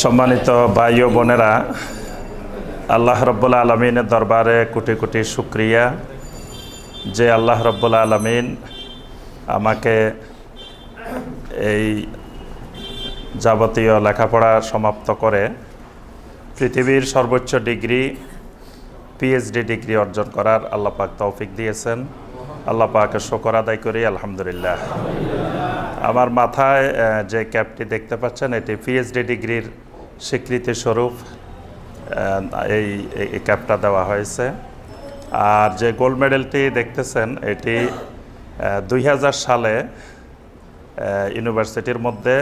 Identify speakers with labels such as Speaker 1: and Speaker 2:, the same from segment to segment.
Speaker 1: সম্মানিত ভাই ও বোনেরা, আল্লাহ রব্বুল আলমিনের দরবারে কোটি কোটি শুক্রিয়া যে আল্লাহ রব্বুল আলমিন আমাকে এই যাবতীয় লেখাপড়া সমাপ্ত করে পৃথিবীর সর্বোচ্চ ডিগ্রি পিএইচডি ডিগ্রি অর্জন করার আল্লাহ পাক তৌফিক দিয়েছেন। আল্লাহ পাকে শকর আদায় করি, আলহামদুলিল্লাহ। আমার মাথায় যে ক্যাপটি দেখতে পাচ্ছেন, এটি পিএইচডি ডিগ্রির স্বীকৃতি স্বরূপ এই ক্যাপটা দেওয়া হয়েছে। আর যে গোল্ড মেডেলটি দেখতেছেন, এটি দুই হাজার সালে ইউনিভার্সিটির মধ্যে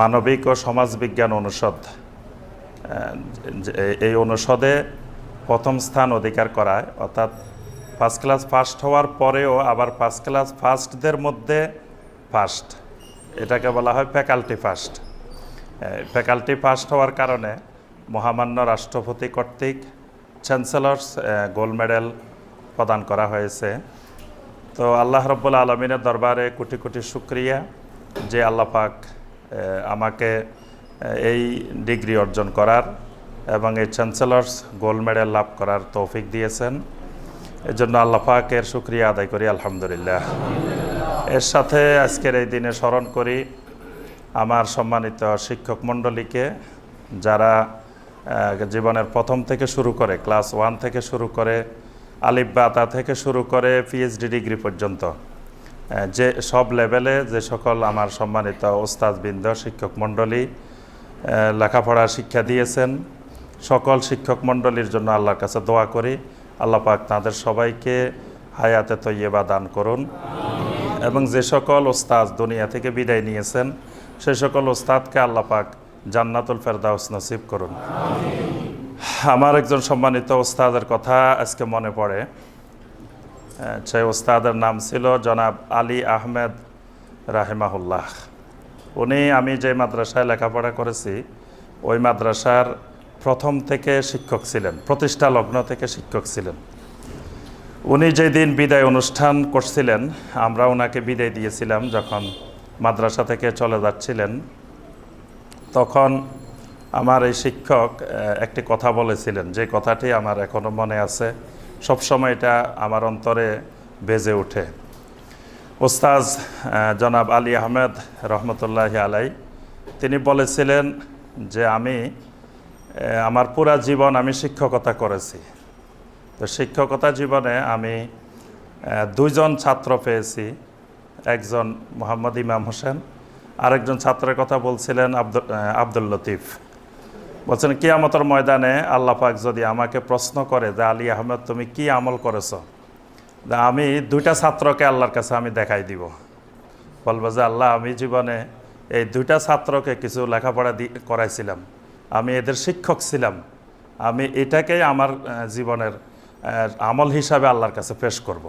Speaker 1: মানবিক ও সমাজবিজ্ঞান অনুষদ এই অনুষদে প্রথম স্থান অধিকার করায়। অর্থাৎ ফার্স্ট ক্লাস ফার্স্ট হওয়ার পরেও আবার ফার্স্ট ক্লাস ফার্স্টদের মধ্যে ফার্স্ট। এটাকে বলা হয় ফ্যাকাল্টি ফার্স্ট। ফ্যাকাল্টি ফার্স্ট হওয়ার কারণে মহামান্য রাষ্ট্রপতি কর্তৃক চ্যান্সেলর্স গোল্ড মেডেল প্রদান করা হয়েছে। তো আল্লাহ রব্বুল আলমিনের দরবারে কোটি কোটি শুক্রিয়া যে আল্লাহ পাক আমাকে এই ডিগ্রি অর্জন করার এবং এই চ্যান্সেলর্স গোল্ড মেডেল লাভ করার তৌফিক দিয়েছেন। এর জন্য আল্লাহ পাকের শুক্রিয়া আদায় করি, আলহামদুলিল্লাহ। এর সাথে আজকের এই দিনে স্মরণ করি আমার সম্মানিত শিক্ষক মণ্ডলীকে যারা জীবনের প্রথম থেকে শুরু করে, ক্লাস ওয়ান থেকে শুরু করে, আলিফ বাতা থেকে শুরু করে পিএইচডি ডিগ্রি পর্যন্ত যে সব লেভেলে যে সকল আমার সম্মানিত ওস্তাদবৃন্দ, শিক্ষক মণ্ডলী লেখাপড়ার শিক্ষা দিয়েছেন, সকল শিক্ষক মণ্ডলীর জন্য আল্লাহর কাছে দোয়া করি, আল্লাহ পাক তাদের সবাইকে হায়াতে তৈয়বা দান করুন এবং যে সকল ওস্তাদ দুনিয়া থেকে বিদায় নিয়েছেন সে সকল ওস্তাদকে আল্লাহ পাক জান্নাতুল ফেরদাউস নসিব করুন। আমার একজন সম্মানিত ওস্তাদের কথা আজকে মনে পড়ে। সেই ওস্তাদের নাম ছিল জনাব আলী আহমেদ রাহেমাহুল্লাহ। উনি, আমি যে মাদ্রাসায় লেখাপড়া করেছি, ওই মাদ্রাসার প্রথম থেকে শিক্ষক ছিলেন প্রতিষ্ঠা লগ্ন থেকে শিক্ষক ছিলেন। উনি যেদিন বিদায় অনুষ্ঠান করছিলেন, আমরা ওনাকে বিদায় দিয়েছিলাম যখন মাদ্রাসা থেকে চলে যাচ্ছিলেন, তখন আমার এই শিক্ষক একটি কথা বলেছিলেন, যে কথাটি আমার এখনও মনে আছে, সবসময় এটা আমার অন্তরে বেজে ওঠে। ওস্তাজ জনাব আলী আহমেদ রহমতুল্লাহ আলাই, তিনি বলেছিলেন যে আমি আমার পুরা জীবন আমি শিক্ষকতা করেছি। তো শিক্ষকতা জীবনে আমি দুইজন ছাত্র পেয়েছি একজন মোহাম্মদ ইমাম হোসেন, আরেকজন ছাত্রের কথা বলছিলেন আব্দুল আব্দুল লতিফ। বলছেন, কিয়ামতের ময়দানে আল্লাহ পাক যদি আমাকে প্রশ্ন করে যে, আলী আহমেদ, তুমি কি আমল করেছ? আমি দুইটা ছাত্রকে আল্লাহর কাছে আমি দেখাই দিব। বলব যে, আল্লাহ, আমি জীবনে এই দুইটা ছাত্রকে কিছু লেখাপড়া দি, করাইছিলাম। আমি এদের শিক্ষক ছিলাম। আমি এটাকেই আমার জীবনের আমল হিসাবে আল্লাহর কাছে পেশ করব।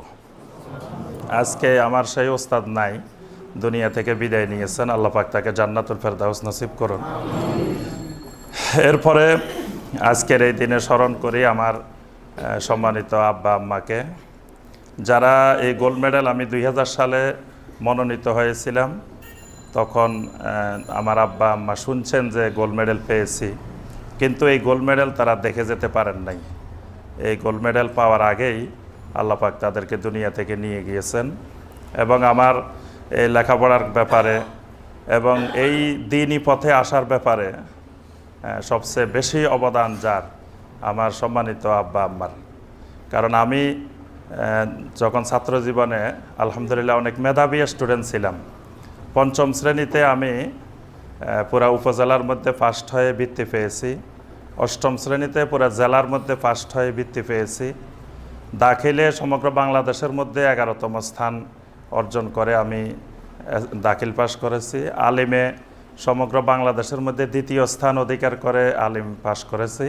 Speaker 1: আজকে আমার সেই ওস্তাদ নাই, দুনিয়া থেকে বিদায় নিয়েছেন, আল্লাহ পাক তাকে জান্নাতুল ফেরদাউস নসিব করুন। এরপরে আজকের এই দিনে স্মরণ করি আমার সম্মানিত আব্বা আম্মাকে, যারা এই গোল্ড মেডেল আমি দুই হাজার সালে মনোনীত হয়েছিলাম, তখন আমার আব্বা আম্মা শুনছেন যে গোল্ড মেডেল পেয়েছি, কিন্তু এই গোল্ড মেডেল তারা দেখে যেতে পারেন নাই। এই গোল্ড মেডেল পাওয়ার আগেই আল্লাহ পাক তাদেরকে দুনিয়া থেকে নিয়ে গিয়েছেন এবং আমার এই লেখাপড়ার ব্যাপারে এবং এই দিনই পথে আসার ব্যাপারে সবচেয়ে বেশি অবদান যার, আমার সম্মানিত আব্বা আম্মার। কারণ আমি যখন ছাত্র জীবনে আলহামদুলিল্লাহ অনেক মেধাবী স্টুডেন্ট ছিলাম, পঞ্চম শ্রেণীতে আমি পুরা উপজেলার মধ্যে ফার্স্ট হয়ে বৃত্তি পেয়েছি, অষ্টম শ্রেণীতে পুরা জেলার মধ্যে ফার্স্ট হয়ে বৃত্তি পেয়েছি দাখিলে সমগ্র বাংলাদেশের মধ্যে এগারোতম স্থান অর্জন করে আমি দাখিল পাশ করেছি। আলিমে সমগ্র বাংলাদেশের মধ্যে দ্বিতীয় স্থান অধিকার করে আলিম পাশ করেছি।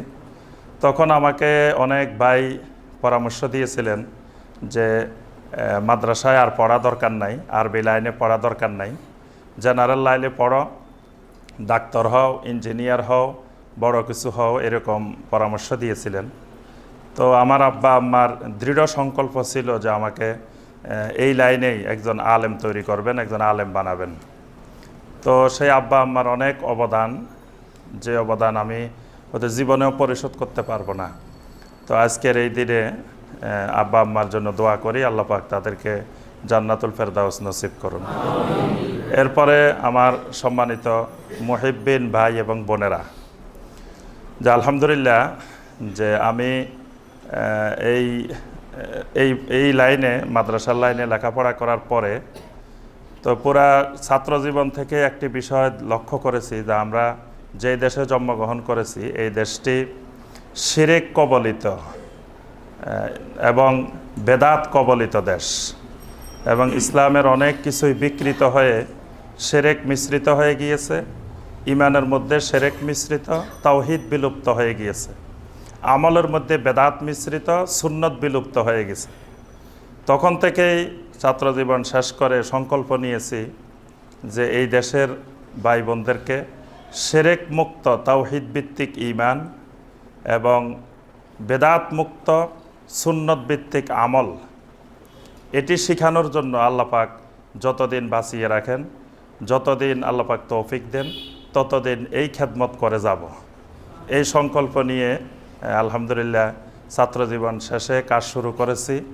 Speaker 1: তখন আমাকে অনেক ভাই পরামর্শ দিয়েছিলেন যে মাদ্রাসায় আর পড়া দরকার নাই, আরবি লাইনে পড়া দরকার নাই। জেনারেল লাইনে পড়ো, ডাক্তার হও, ইঞ্জিনিয়ার হও, বড় কিছু হও, এরকম পরামর্শ দিয়েছিলেন। তো আমার আব্বা আম্মার দৃঢ় সংকল্প ছিল যে আমাকে এই লাইনেই একজন আলেম তৈরি করবেন, একজন আলেম বানাবেন। তো সেই আব্বা আম্মার অনেক অবদান, যে অবদান আমি ওদের জীবনেও পরিশোধ করতে পারব না। তো আজকের এই দিনে আব্বা আম্মার জন্য দোয়া করি, আল্লাহ পাক তাদেরকে জান্নাতুল ফেরদাউস নসিব করুন। এরপরে আমার সম্মানিত মুহিব্বিন ভাই এবং বোনেরা, যে আলহামদুলিল্লাহ যে আমি এই এই এই লাইনে, মাদ্রাসার লাইনে লেখাপড়া করার পরে তো পুরা ছাত্র জীবন থেকে একটি বিষয় লক্ষ্য করেছি যে আমরা যে দেশে জন্মগ্রহণ করেছি, এই দেশটি শিরেক কবলিত এবং বেদাত কবলিত দেশ। এবং ইসলামের অনেক কিছুই বিকৃত হয়ে সেরেক মিশ্রিত হয়ে গিয়েছে, ইমানের মধ্যে সেরেক মিশ্রিত, তাওহিদ বিলুপ্ত হয়ে গিয়েছে। আমলের মধ্যে বেদাত মিশ্রিত সুন্নত বিলুপ্ত হয়ে গেছে। তখন থেকেই ছাত্রজীবন শেষ করে সংকল্প নিয়েছি যে এই দেশের ভাই বোনদেরকে সেরেক মুক্ত তাওহিদ ভিত্তিক ইমান এবং বেদাত মুক্ত সুন্নত ভিত্তিক আমল, এটি শেখানোর জন্য আল্লাপাক যতদিন বাঁচিয়ে রাখেন, যতদিন আল্লাপাক তৌফিক দেন, ততদিন এই খেদমত করে যাব। এই সংকল্প নিয়ে আলহামদুলিল্লাহ ছাত্রজীবন শেষে কাজ শুরু করেছি।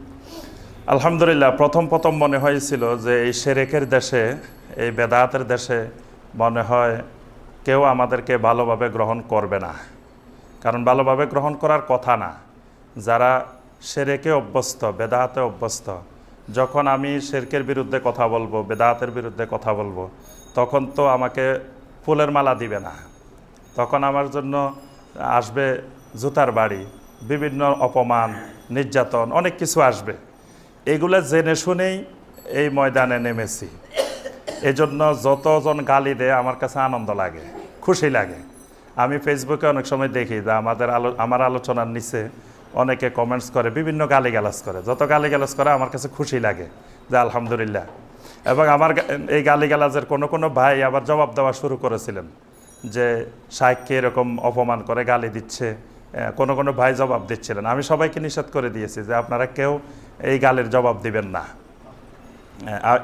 Speaker 1: আলহামদুলিল্লাহ, প্রথম প্রথম মনে হয়েছিল যে এই সেরেকের দেশে, এই বেদাতের দেশে মনে হয় কেউ আমাদেরকে ভালোভাবে গ্রহণ করবে না। কারণ ভালোভাবে গ্রহণ করার কথা না। যারা সেরেকে অভ্যস্ত, বেদাতে অভ্যস্ত, যখন আমি শেরকের বিরুদ্ধে কথা বলব, বেদাতের বিরুদ্ধে কথা বলব, তখন তো আমাকে ফুলের মালা দিবে না। তখন আমার জন্য আসবে জুতার বাড়ি, বিভিন্ন অপমান, নির্যাতন, অনেক কিছু আসবে। এগুলো জেনে শুনেই এই ময়দানে নেমেছি। এজন্য যতজন গালি দেয় আমার কাছে আনন্দ লাগে, খুশি লাগে। আমি ফেসবুকে অনেক সময় দেখি যে আমাদের আলো, আমার আলোচনার নিচে অনেকে কমেন্টস করে, বিভিন্ন গালি গালিগালাজ করে। যত গালি গালিগালাজ করে আমার কাছে খুশি লাগে যে আলহামদুলিল্লাহ। এবং আমার এই গালিগালাজের কোনো কোনো ভাই আবার জবাব দেওয়া শুরু করেছিলেন যে শাইককে এরকম অপমান করে গালি দিচ্ছে কোনো কোনো ভাই জবাব দিচ্ছিলেন। আমি সবাইকে নিষেধ করে দিয়েছি যে আপনারা কেউ এই গালির জবাব দিবেন না।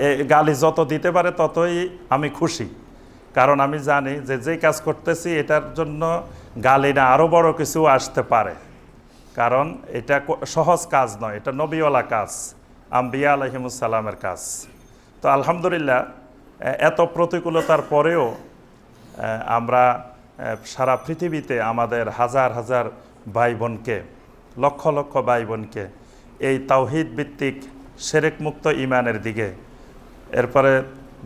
Speaker 1: এই গালি যত দিতে পারে ততই আমি খুশি। কারণ আমি জানি যে যেই কাজ করতেছি এটার জন্য গালি না আরও বড় কিছু আসতে পারে। কারণ এটা সহজ কাজ নয়, এটা নবীওয়ালা কাজ, আম্বিয়া আলহিমুসাল্লামের কাজ। তো আলহামদুলিল্লাহ এত প্রতিকূলতার পরেও আমরা সারা পৃথিবীতে আমাদের হাজার হাজার ভাই বোনকে লক্ষ লক্ষ ভাই বোনকে এই তাওহিদ ভিত্তিক সেরেক মুক্ত ইমানের দিকে, এরপরে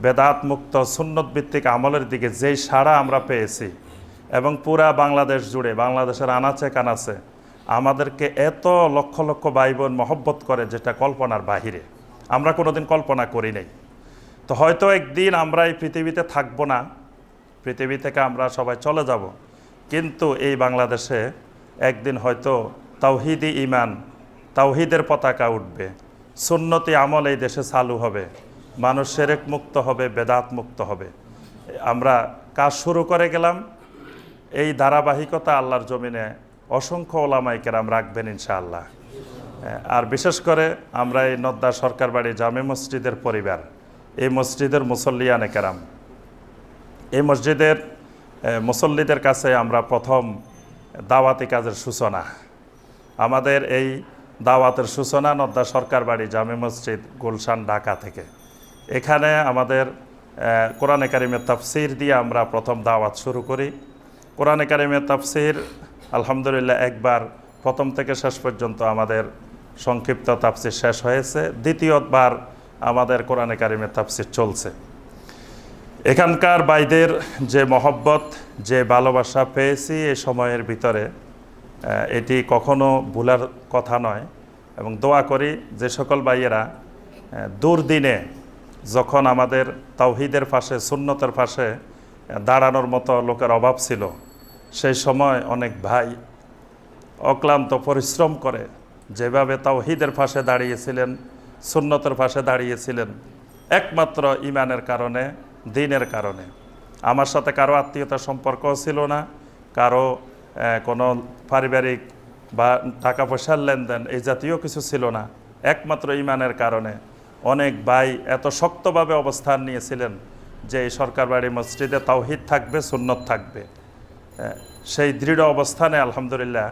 Speaker 1: বেদাত মুক্ত সুন্নত ভিত্তিক আমলের দিকে যেই সাড়া আমরা পেয়েছি এবং পুরা বাংলাদেশ জুড়ে, বাংলাদেশের আনাচে কানাচে আমাদেরকে এত লক্ষ লক্ষ ভাই বোন মহব্বত করে যেটা কল্পনার বাহিরে। আমরা কোনোদিন কল্পনা করি নাই। তো হয়তো একদিন আমরা এই পৃথিবীতে থাকব না পৃথিবী থেকে আমরা সবাই চলে যাব। কিন্তু এই বাংলাদেশে একদিন হয়তো তাওহিদি ইমান তাওহিদের পতাকা উঠবে। সুন্নতি আমল এই দেশে চালু হবে। মানুষ সেরেক মুক্ত হবে, বেদাত মুক্ত হবে। আমরা কাজ শুরু করে গেলাম। এই ধারাবাহিকতা আল্লাহর জমিনে অসংখ্য ওলামাই কেরাম রাখবেন ইনশাআল্লাহ। আর বিশেষ করে আমরা এই নদ্দা সরকার বাড়ি জামে মসজিদের পরিবার, এই মসজিদের মুসল্লিয়ানে কেরাম। এই মসজিদের মুসল্লিদের কাছে আমরা প্রথম দাওয়াতি কাজের সূচনা। আমাদের এই দাওয়াতের সূচনা নদ্দা সরকার বাড়ি জামে মসজিদ, গুলশান, ঢাকা থেকে। এখানে আমাদের কোরআনে কারিমের তাফসির দিয়ে আমরা প্রথম দাওয়াত শুরু করি। কোরআনে কারিমের তাফসির, আলহামদুলিল্লাহ, একবার প্রথম থেকে শেষ পর্যন্ত আমাদের সংক্ষিপ্ত তাফসির শেষ হয়েছে। দ্বিতীয়বার আমাদের কোরআনে কারিমের তাফসির চলছে। এখানকার বাইদের যে মহব্বত যে ভালোবাসা পেয়েছি এ সময়ের ভিতরে এটি কখনো ভুলার কথা নয়। এবং দোয়া করি যে সকল ভাইয়েরা আহ, দুর্দিনে যখন আমাদের তাওহিদের পাশে সুন্নতের পাশে দাঁড়ানোর মতো লোকের অভাব ছিল সেই সময় অনেক ভাই অক্লান্ত পরিশ্রম করে যেভাবে তাওহিদের পাশে দাঁড়িয়েছিলেন সুন্নতের পাশে দাঁড়িয়েছিলেন একমাত্র ইমানের কারণে দিনের কারণে। আমার সাথে কারও আত্মীয়তার সম্পর্ক ছিল না, কারও কোনো পারিবারিক বা টাকা পয়সার লেনদেন এই জাতীয় কিছু ছিল না। একমাত্র ইমানের কারণে অনেক ভাই এত শক্তভাবে অবস্থান নিয়েছিলেন যে এই সরকার বাড়ি মসজিদে তাওহিদ থাকবে, সুন্নত থাকবে। সেই দৃঢ় অবস্থানে আলহামদুলিল্লাহ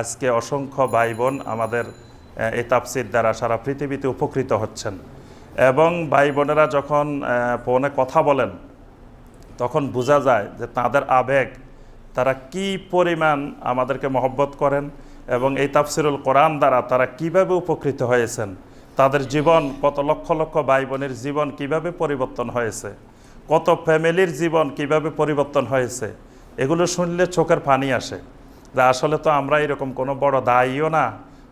Speaker 1: আজকে অসংখ্য ভাই বোন আমাদের এই তাপসির দ্বারা সারা পৃথিবীতে উপকৃত হচ্ছেন। এবং ভাই বোনেরা যখন ফোনে কথা বলেন, তখন বোঝা যায় যে তাদের আবেগ, তারা কি পরিমাণ আমাদেরকে মহব্বত করেন এবং এই তাফসিরুল কোরআন দ্বারা তারা কীভাবে উপকৃত হয়েছেন, তাদের জীবন, কত লক্ষ লক্ষ ভাই বোনের জীবন কীভাবে পরিবর্তন হয়েছে, কত ফ্যামিলির জীবন কীভাবে পরিবর্তন হয়েছে, এগুলো শুনলে চোখের পানি আসে যে আসলে তো আমরা এরকম কোনো বড় দায়ীও না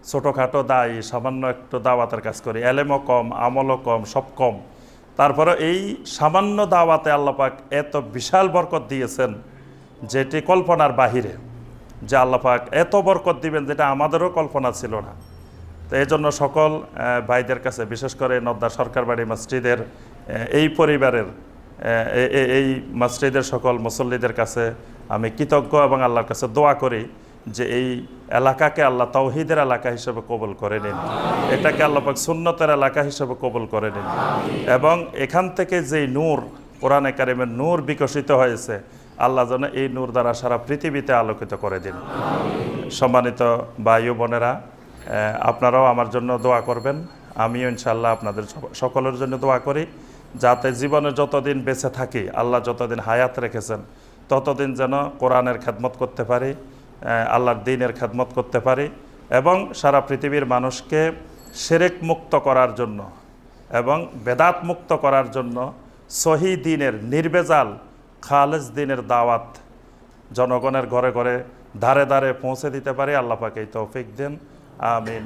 Speaker 1: ছোটোখাটো দায়ী, সামান্য একটু দাওয়াতের কাজ করি। এলেমও কম, আমলও কম, সব কম। তারপরে এই সামান্য দাওয়াতে আল্লাপাক এত বিশাল বরকত দিয়েছেন যেটি কল্পনার বাহিরে, যে আল্লাপাক এত বরকত দিবেন যেটা আমাদেরও কল্পনা ছিল না। তো এই জন্য সকল ভাইদের কাছে, বিশেষ করে নদ্দা সরকার বাড়ি মসজিদের এই পরিবারের এই মসজিদের সকল মুসল্লিদের কাছে আমি কৃতজ্ঞ এবং আল্লাহর কাছে দোয়া করি। যে এই এলাকাকে আল্লাহ তৌহিদের এলাকা হিসেবে কবল করে নিন। এটাকে আল্লাপাক সুন্নতের এলাকা হিসেবে কবল করে নিন। এবং এখান থেকে যেই নূর কোরআনে কারিমের নূর বিকশিত হয়েছে আল্লাহ যেন এই নূর দ্বারা সারা পৃথিবীতে আলোকিত করে দিন। সম্মানিত ও বোনেরা আপনারাও আমার জন্য দোয়া করবেন। আমিও ইনশাল্লাহ আপনাদের সকলের জন্য দোয়া করি যাতে জীবনে যতদিন বেঁচে থাকি আল্লাহ যতদিন হায়াত রেখেছেন ততদিন যেন কোরআনের খেদমত করতে পারি। আল্লাহর দিনের খেদমত করতে পারি এবং সারা পৃথিবীর মানুষকে সেরেক মুক্ত করার জন্য এবং বেদাত মুক্ত করার জন্য সহি দিনের নির্বেজাল খালেজ দিনের দাওয়াত জনগণের ঘরে ঘরে ধারে ধারে পৌঁছে দিতে পারি। আল্লাহ পাকে এই তৌফিক দেন। আমিন।